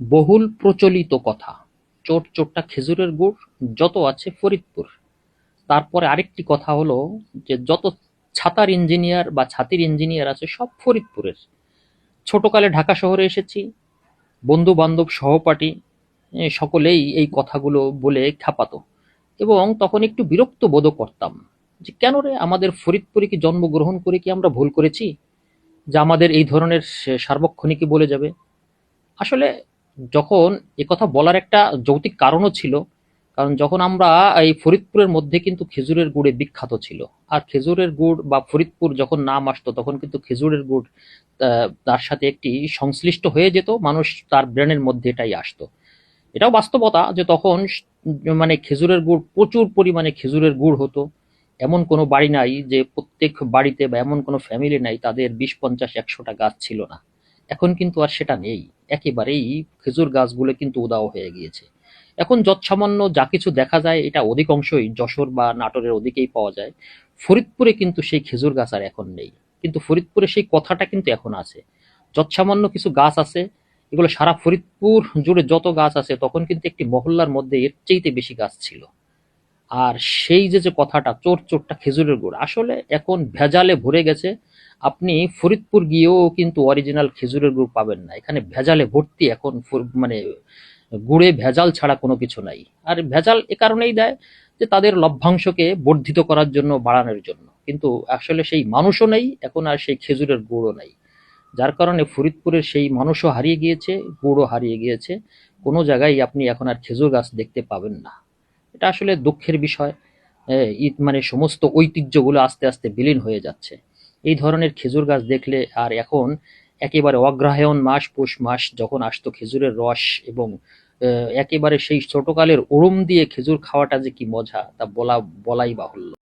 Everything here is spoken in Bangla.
বহুল প্রচলিত কথা। চোট চোটটা খেজুরের গুড়, যত আছে ফরিদপুর। তারপরে আরেকটি কথা হলো যে, যত ছাতার ইঞ্জিনিয়ার বা ছাতির ইঞ্জিনিয়ার আছে, সব ফরিদপুরের। ছোটকালে ঢাকা শহরে এসেছি বন্ধু বান্ধব সহপাঠী সকলেই এই কথাগুলো বলে খাপাতো এবং তখন একটু বিরক্ত বোধ করতাম যে, কেন রে আমাদের ফরিদপুরে কি জন্মগ্রহণ করে কি আমরা ভুল করেছি? যে আমাদের এই ধরনের সার্বক্ষণিকই বলে যাবে। আসলে যখন কথা বলার একটা যৌক্তিক কারণও ছিল, কারণ যখন আমরা এই ফরিদপুরের মধ্যে কিন্তু খেজুরের গুড়ে বিখ্যাত ছিল, আর খেজুরের গুড় বা ফরিদপুর যখন নাম আসতো, তখন কিন্তু খেজুরের গুড় তার সাথে একটি সংশ্লিষ্ট হয়ে যেত, মানুষ তার ব্রেনের মধ্যে এটাই আসতো। এটাও বাস্তবতা যে তখন মানে খেজুরের গুড় প্রচুর পরিমাণে খেজুরের গুড় হতো। এমন কোনো বাড়ি নাই যে প্রত্যেক বাড়িতে বা এমন কোনো ফ্যামিলি নাই, তাদের বিশ, পঞ্চাশ, একশোটা গাছ ছিল না। এখন কিন্তু আর সেটা নেই। একেবারেই খেজুর গাছগুলো কিন্তু উদাও হয়ে গিয়েছে। এখন যৎসামান্য যা কিছু দেখা যায়, এটা অধিকাংশই যশোর বা নাটোরের ওদিকেই পাওয়া যায়। ফরিদপুরে কিন্তু সেই খেজুর গাছ আর এখন নেই। কিন্তু ফরিদপুরে সেই কথাটা কিন্তু এখন আছে। যৎসামান্য কিছু গাছ আছে, এগুলো সারা ফরিদপুর জুড়ে যত গাছ আছে, তখন কিন্তু একটি মহল্লার মধ্যে এর চেয়েতে বেশি গাছ ছিল। আর সেই যে যে কথাটা, চোর চোরটা খেজুরের গুড়, আসলে এখন ভেজালে ভরে গেছে। আপনি ফরিদপুর গিয়েও কিন্তু অরিজিনাল খেজুরের গুড় পাবেন না। এখানে ভেজালে ভর্তি এখন মানে গুড়ে ভেজাল ছাড়া কোনো কিছু নাই। আর ভেজাল এ কারণেই দেয় যে তাদের লভ্যাংশকে বর্ধিত করার জন্য, বাড়ানোর জন্য। কিন্তু আসলে সেই মানুষও নেই, এখন আর সেই খেজুরের গুড়ও নাই। যার কারণে ফরিদপুরের সেই মানুষও হারিয়ে গিয়েছে, গুড়ও হারিয়ে গিয়েছে। কোনো জায়গায় আপনি এখন আর খেজুর গাছ দেখতে পাবেন না। এটা আসলে দুঃখের বিষয়। ঈদ মানে সমস্ত ঐতিহ্যগুলো আস্তে আস্তে বিলীন হয়ে যাচ্ছে। এই ধরনের খেজুর গাছ দেখলে আর এখন একেবারে অগ্রহায়ণ মাস, পৌষ মাস যখন আসতো খেজুরের রস এবং একেবারে সেই ছোটকালের ওরম দিয়ে খেজুর খাওয়াটা যে কি মজা, তা বলা, বলাই বাহুল্য।